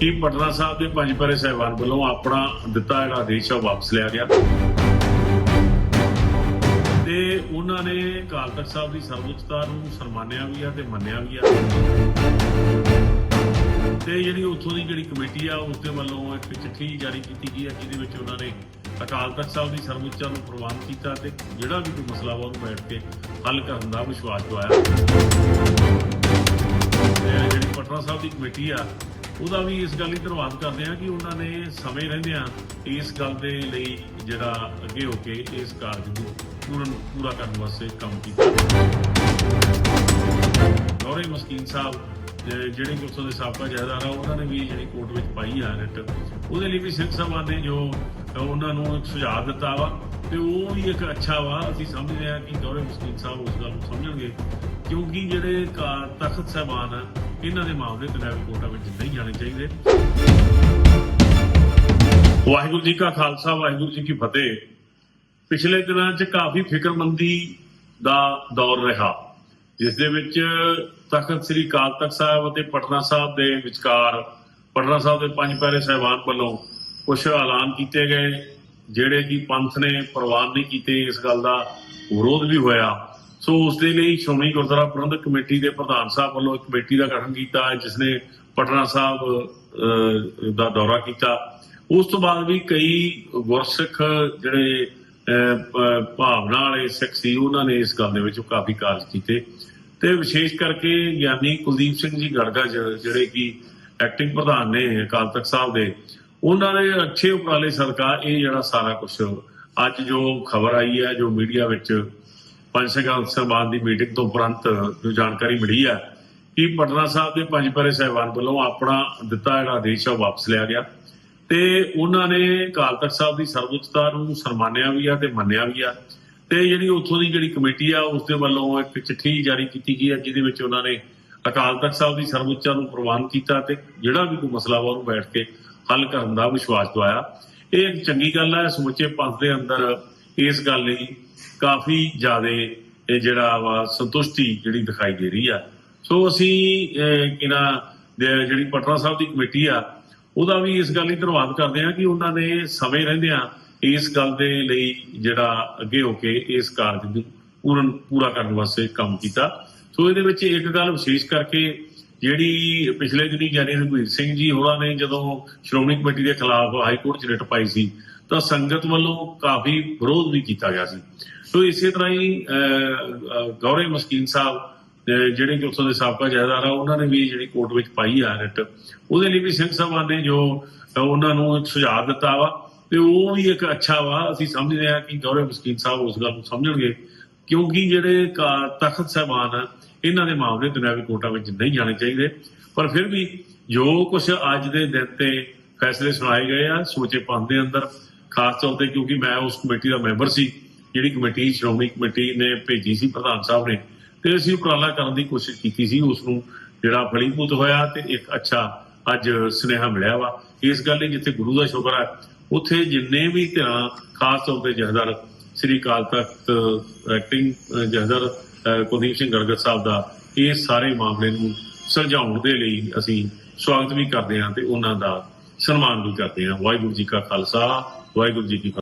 ਕਿ ਪਟਨਾ ਸਾਹਿਬ ਦੇ ਪੰਜ ਪਰੇ ਸਹਿਬਾਨ ਵੱਲੋਂ ਆਪਣਾ ਦਿੱਤਾ ਜਿਹੜਾ ਆਦੇਸ਼ ਆ, ਉਹ ਵਾਪਸ ਲਿਆ ਗਿਆ? ਤੇ ਉਹਨਾਂ ਨੇ ਅਕਾਲ ਤਖਤ ਸਾਹਿਬ ਦੀ ਸਰਵਉੱਚਤਾ ਨੂੰ ਸਨਮਾਨਿਆ ਵੀ ਆ ਤੇ ਮੰਨਿਆ ਵੀ ਆ। ਤੇ ਜਿਹੜੀ ਉੱਥੋਂ ਦੀ ਜਿਹੜੀ ਕਮੇਟੀ ਆ, ਉਸ ਦੇ ਵੱਲੋਂ ਇੱਕ ਚਿੱਠੀ ਜਾਰੀ ਕੀਤੀ ਗਈ ਹੈ ਜਿਹਦੇ ਵਿੱਚ ਉਹਨਾਂ ਨੇ ਅਕਾਲ ਤਖਤ ਸਾਹਿਬ ਦੀ ਸਰਵਉੱਚਤਾ ਨੂੰ ਪ੍ਰਵਾਨ ਕੀਤਾ ਤੇ ਜਿਹੜਾ ਵੀ ਕੋਈ ਮਸਲਾ ਵਾ ਉਹਨੂੰ ਬੈਠ ਕੇ ਹੱਲ ਕਰਨ ਦਾ ਵਿਸ਼ਵਾਸ ਦਵਾਇਆ। ਜਿਹੜੀ ਪਟਨਾ ਸਾਹਿਬ ਦੀ ਕਮੇਟੀ ਆ ਉਹਦਾ ਵੀ ਇਸ ਗੱਲ ਲਈ ਧੰਨਵਾਦ ਕਰਦੇ ਹਾਂ ਕਿ ਉਹਨਾਂ ਨੇ ਸਮੇਂ ਰਹਿੰਦਿਆਂ ਇਸ ਗੱਲ ਦੇ ਲਈ ਜਿਹੜਾ ਅੱਗੇ ਹੋ ਕੇ ਇਸ ਕਾਰਜ ਨੂੰ ਪੂਰਨ ਪੂਰਾ ਕਰਨ ਵਾਸਤੇ ਕੰਮ ਕੀਤਾ। ਗੌਰੇ ਮਸਕੀਨ ਸਾਹਿਬ ਜਿਹੜੇ ਕਿ ਉੱਥੋਂ ਦੇ ਸਾਬਕਾ ਜਥੇਦਾਰ ਆ, ਉਹਨਾਂ ਨੇ ਵੀ ਜਿਹੜੀ ਕੋਰਟ ਵਿੱਚ ਪਾਈ ਆ ਰਿਟ। ਉਹਦੇ ਲਈ ਵੀ ਸਿੰਘ ਸਾਹਿਬਾਨ ਨੇ ਜੋ ਉਹਨਾਂ ਨੂੰ ਸੁਝਾਅ ਦਿੱਤਾ ਵਾ ਤੇ ਉਹ ਵੀ ਇੱਕ ਅੱਛਾ ਵਾ। ਅਸੀਂ ਸਮਝਦੇ ਹਾਂ ਕਿ ਗੌਰੇ ਮਸਕੀਨ ਸਾਹਿਬ ਉਸ ਗੱਲ ਨੂੰ ਸਮਝਣਗੇ, ਕਿਉਂਕਿ ਜਿਹੜੇ ਕਾ- ਤਖਤ ਸਾਹਿਬਾਨ ਆ ਇਹਨਾਂ ਦੇ ਮਾਮਲੇ ਤੇ ਲੈਵਲ ਵਿੱਚ ਨਹੀਂ ਜਾਣੇ ਚਾਹੀਦੇ। ਵਾਹਿਗੁਰੂ ਜੀ ਕਾ ਖਾਲਸਾ, ਵਾਹਿਗੁਰੂ ਜੀ ਕੀ ਫਤਿਹ। ਪਿਛਲੇ ਦਿਨਾਂ 'ਚ ਕਾਫੀ ਫਿਕਰਮੰਦੀ ਦਾ ਦੌਰ ਰਿਹਾ, ਜਿਸ ਦੇ ਵਿੱਚ ਤਖਤ ਸ੍ਰੀ ਅਕਾਲ ਤਖਤ ਸਾਹਿਬ ਅਤੇ ਪਟਨਾ ਸਾਹਿਬ ਦੇ ਵਿਚਕਾਰ, ਪਟਨਾ ਸਾਹਿਬ ਦੇ ਪੰਜ ਪਿਆਰੇ ਸਹਿਬਾਨ ਵੱਲੋਂ ਕੁਝ ਐਲਾਨ ਕੀਤੇ ਗਏ, ਜਿਹੜੇ ਕਿ ਪੰਥ ਨੇ ਪ੍ਰਵਾਨ ਨਹੀਂ ਕੀਤੇ ਇਸ ਗੱਲ ਦਾ ਵਿਰੋਧ ਵੀ ਹੋਇਆ। ਸੋ ਉਸ ਦੇ ਲਈ ਸ਼੍ਰੋਮਣੀ ਗੁਰਦੁਆਰਾ ਪ੍ਰਬੰਧਕ ਕਮੇਟੀ ਦੇ ਪ੍ਰਧਾਨ ਸਾਹਿਬ ਵੱਲੋਂ ਇੱਕ ਕਮੇਟੀ ਦਾ ਗਠਨ ਕੀਤਾ ਜਿਸ ਨੇ ਪਟਨਾ ਸਾਹਿਬ ਦਾ ਦੌਰਾ ਕੀਤਾ। ਉਸ ਤੋਂ ਬਾਅਦ ਵੀ ਕਈ ਗੁਰਸਿੱਖ ਜਿਹੜੇ ਭਾਵਨਾ ਵਾਲੇ ਸਿੱਖ ਸੀ, ਉਹਨਾਂ ਨੇ ਇਸ ਗੱਲ ਦੇ ਵਿੱਚ ਕਾਫੀ ਕਾਰਜ ਕੀਤੇ। ਤੇ ਵਿਸ਼ੇਸ਼ ਕਰਕੇ ਗਿਆਨੀ ਕੁਲਦੀਪ ਸਿੰਘ ਜੀ ਗੜਗਾ ਜਿਹੜੇ ਕਿ ਐਕਟਿੰਗ ਪ੍ਰਧਾਨ ਨੇ ਅਕਾਲ ਤਖਤ ਸਾਹਿਬ ਦੇ, ਉਹਨਾਂ ਨੇ ਅੱਛੇ ਉਪਰਾਲੇ ਸਦਕਾ ਇਹ ਜਿਹੜਾ ਸਾਰਾ ਕੁਝ ਅੱਜ ਜੋ ਖਬਰ ਆਈ ਹੈ, ਜੋ ਮੀਡੀਆ ਵਿੱਚ ਪੰਜ ਸਗਾ ਸਭਾ ਦੀ ਮੀਟਿੰਗ ਤੋਂ ਉਪਰੰਤ ਜੋ ਜਾਣਕਾਰੀ ਮਿਲੀ ਹੈ ਕਿ ਪਟਨਾ ਸਾਹਿਬ ਦੇ ਪੰਜ ਪਰੇ ਸਹਿਬਾਨ ਵੱਲੋਂ ਆਪਣਾ ਦਿੱਤਾ ਜਿਹੜਾ ਆਦੇਸ਼ ਆ ਵਾਪਸ ਲਿਆ ਗਿਆ ਤੇ ਉਹਨਾਂ ਨੇ ਅਕਾਲ ਤਖਤ ਸਾਹਿਬ ਦੀ ਸਰਵਉੱਚਤਾ ਨੂੰ ਸਨਮਾਨਿਆ ਵੀ ਆ ਤੇ ਮੰਨਿਆ ਵੀ ਆ ਤੇ ਜਿਹੜੀ ਉੱਥੋਂ ਦੀ ਜਿਹੜੀ ਕਮੇਟੀ ਆ ਉਸ ਦੇ ਵੱਲੋਂ ਇੱਕ ਚਿੱਠੀ ਜਾਰੀ ਕੀਤੀ ਗਈ ਹੈ, ਜਿਹਦੇ ਵਿੱਚ ਉਹਨਾਂ ਨੇ ਅਕਾਲ ਤਖਤ ਸਾਹਿਬ ਦੀ ਸਰਵਉੱਚਤਾ ਨੂੰ ਪ੍ਰਵਾਨ ਕੀਤਾ ਤੇ ਜਿਹੜਾ ਵੀ ਕੋਈ ਮਸਲਾ ਵਾ ਉਹਨੂੰ ਬੈਠ ਕੇ ਹੱਲ ਕਰਨ ਦਾ ਵਿਸ਼ਵਾਸ ਦਵਾਇਆ। ਇਹ ਇੱਕ ਚੰਗੀ ਗੱਲ ਹੈ ਸਮੁੱਚੇ ਪੰਥ ਦੇ ਅੰਦਰ ਇਸ ਗੱਲ ਲਈ ਕਾਫੀ ਜ਼ਿਆਦਾ ਇਹ ਜਿਹੜਾ ਵਾ ਸੰਤੁਸ਼ਟੀ ਜਿਹੜੀ ਦਿਖਾਈ ਦੇ ਰਹੀ ਆ। ਸੋ ਅਸੀਂ ਇਹਨਾਂ ਜਿਹੜੀ ਪਟਨਾ ਸਾਹਿਬ ਦੀ ਕਮੇਟੀ ਆ, ਉਹਦਾ ਵੀ ਇਸ ਗੱਲ ਲਈ ਧੰਨਵਾਦ ਕਰਦੇ ਆ ਕਿ ਉਹਨਾਂ ਨੇ ਸਮੇਂ ਰਹਿੰਦਿਆਂ ਇਸ ਗੱਲ ਦੇ ਲਈ ਜਿਹੜਾ ਅੱਗੇ ਹੋ ਕੇ ਇਸ ਕਾਰਜ ਨੂੰ ਪੂਰਨ, ਪੂਰਾ ਕਰਨ ਵਾਸਤੇ ਕੰਮ ਕੀਤਾ। ਸੋ ਇਹਦੇ ਵਿੱਚ ਇੱਕ ਗੱਲ ਵਿਸ਼ੇਸ਼ ਕਰਕੇ ਜਿਹੜੀ ਪਿਛਲੇ ਦਿਨੀ ਗਿਆਨੀ ਰਘਵੀਰ ਸਿੰਘ ਜੀ ਹੋਰਾਂ ਨੇ ਜਦੋਂ ਸ਼੍ਰੋਮਣੀ ਕਮੇਟੀ ਦੇ ਖਿਲਾਫ ਹਾਈ ਕੋਰਟ 'ਚ ਰਿਟ ਪਾਈ ਸੀ ਤਾਂ ਸੰਗਤ ਵੱਲੋਂ ਕਾਫੀ ਵਿਰੋਧ ਵੀ ਕੀਤਾ ਗਿਆ ਸੀ। ਸੋ ਇਸੇ ਤਰ੍ਹਾਂ ਹੀ ਅਹ, ਗੌਰੇ ਮਸਕੀਨ ਸਾਹਿਬ ਜਿਹੜੇ ਕਿ ਉੱਥੋਂ ਦੇ ਸਾਬਕਾ ਜਥੇਦਾਰ ਆ ਉਹਨਾਂ ਨੇ ਵੀ ਜਿਹੜੀ ਕੋਰਟ ਵਿੱਚ ਪਾਈ ਆ ਰਿਟ ਉਹਦੇ ਲਈ ਵੀ ਸਿੰਘ ਸਾਹਿਬਾਨ ਨੇ ਜੋ ਉਹਨਾਂ ਨੂੰ ਸੁਝਾਅ ਦਿੱਤਾ ਵਾ ਤੇ ਉਹ ਵੀ ਇੱਕ ਅੱਛਾ ਵਾ। ਅਸੀਂ ਸਮਝਦੇ ਆ ਕਿ ਗੌਰੇ ਮਸਕੀਨ ਸਾਹਿਬ ਉਸ ਗੱਲ ਨੂੰ ਸਮਝਣਗੇ ਕਿਉਂਕਿ ਜਿਹੜੇ ਕਾ- ਤਖਤ ਸਾਹਿਬਾਨ ਆ ਇਹਨਾਂ ਦੇ ਮਾਮਲੇ ਦੁਨਿਆਵੀ ਕੋਰਟਾਂ ਵਿੱਚ ਨਹੀਂ ਜਾਣੇ ਚਾਹੀਦੇ। ਪਰ ਫਿਰ ਵੀ ਜੋ ਕੁਝ ਅੱਜ ਦੇ ਦਿਨ ਤੇ ਫੈਸਲੇ ਸੁਣਾਏ ਗਏ ਆ ਸੋਚੇ ਪੰਥ ਦੇ ਅੰਦਰ ਖਾਸ ਤੌਰ ਤੇ ਕਿਉਂਕਿ ਮੈਂ ਉਸ ਕਮੇਟੀ ਦਾ ਮੈਂਬਰ ਸੀ, ਜਿਹੜੀ ਕਮੇਟੀ ਸ਼੍ਰੋਮਣੀ ਕਮੇਟੀ ਨੇ ਭੇਜੀ ਸੀ ਪ੍ਰਧਾਨ ਸਾਹਿਬ ਨੇ, ਤੇ ਅਸੀਂ ਉਪਰਾਲਾ ਕਰਨ ਦੀ ਕੋਸ਼ਿਸ਼ ਕੀਤੀ ਸੀ, ਉਸ ਨੂੰ ਜਿਹੜਾ ਫਲੀਭੂਤ ਹੋਇਆ ਤੇ ਇੱਕ ਅੱਛਾ ਅੱਜ ਸੁਨੇਹਾ ਮਿਲਿਆ ਵਾ। ਇਸ ਗੱਲ ਲਈ ਜਿੱਥੇ ਗੁਰੂ ਦਾ ਸ਼ੁਕਰ ਹੈ ਉੱਥੇ ਜਿੰਨੇ ਵੀ ਧਿਰਾਂ, ਖਾਸ ਤੌਰ ਤੇ ਜਹਦਰ, ਸ੍ਰੀ ਅਕਾਲ ਤਖਤ ਐਕਟਿੰਗ ਜਹਦਰ ਕੁਲਦੀਪ ਸਿੰਘ ਗਰਗਤ ਸਾਹਿਬ ਦਾ, ਇਹ ਸਾਰੇ ਮਾਮਲੇ ਨੂੰ ਸੁਲਝਾਉਣ ਦੇ ਲਈ ਅਸੀਂ ਸਵਾਗਤ ਵੀ ਕਰਦੇ ਹਾਂ ਤੇ ਉਹਨਾਂ ਦਾ ਸਨਮਾਨ ਵੀ ਕਰਦੇ ਹਾਂ। ਵਾਹਿਗੁਰੂ ਜੀ ਕਾ ਖਾਲਸਾ ਵਾਹਿਗੁਰੂ ਜੀ ਕੀ